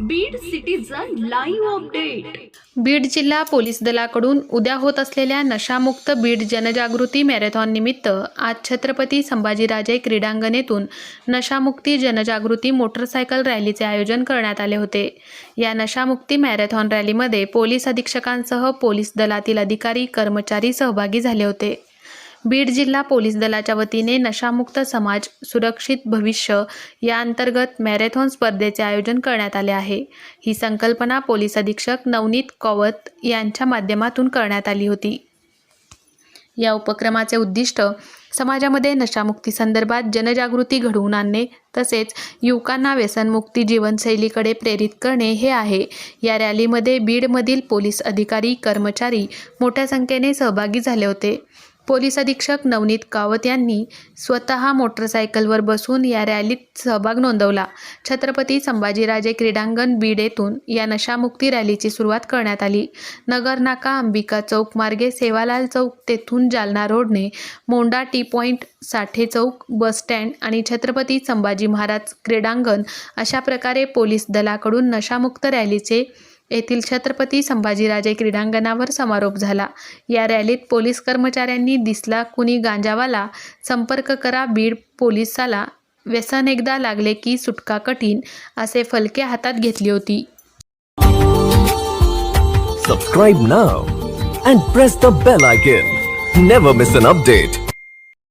Beed citizen live update Beed जिल्हा police दलाकडून उद्या होत असलेल्या नशामुक्त बीड जनजागृती मॅरेथॉन निमित्त आज छत्रपती संभाजीराजे क्रीडांगणेतून नशामुक्ती जनजागृती मोटरसायकल रॅलीचे आयोजन करण्यात आले होते. या नशामुक्ती मॅरेथॉन रॅलीमध्ये पोलीस अधीक्षकांसह पोलीस दलातील अधिकारी कर्मचारी सहभागी झाले होते. बीड जिल्हा पोलीस दलाच्या वतीने नशामुक्त समाज सुरक्षित भविष्य या अंतर्गत मॅरेथॉन स्पर्धेचे आयोजन करण्यात आले आहे. ही संकल्पना पोलीस अधीक्षक नवनीत कौवत यांच्या माध्यमातून करण्यात आली होती. या उपक्रमाचे उद्दिष्ट समाजामध्ये नशामुक्ती संदर्भात जनजागृती घडवून आणणे तसेच युवकांना व्यसनमुक्ती जीवनशैलीकडे प्रेरित करणे हे आहे. या रॅलीमध्ये बीडमधील पोलीस अधिकारी कर्मचारी मोठ्या संख्येने सहभागी झाले होते. पोलीस अधीक्षक नवनीत कावत यांनी स्वतः मोटरसायकलवर बसून या रॅलीत सहभाग नोंदवला. छत्रपती संभाजीराजे क्रीडांगण बीड येथून या नशामुक्ती रॅलीची सुरुवात करण्यात आली. नगर नाका अंबिका चौक मार्गे सेवालाल चौक तेथून जालना रोडने मोंडा टी पॉईंट साठे चौक बस स्टँड आणि छत्रपती संभाजी महाराज क्रीडांगण अशा प्रकारे पोलीस दलाकडून नशामुक्त रॅलीचे येथील छत्रपती संभाजीराजे क्रीडांगणावर समारोप झाला. या रॅलीत पोलीस कर्मचाऱ्यांनी दिसला कुणी गांजावाला. संपर्क करा बीड पोलिसाला. व्यसन एकदा लागले की सुटका कठीण असे फलके हातात घेतली होती. Subscribe now and press the bell icon never miss an update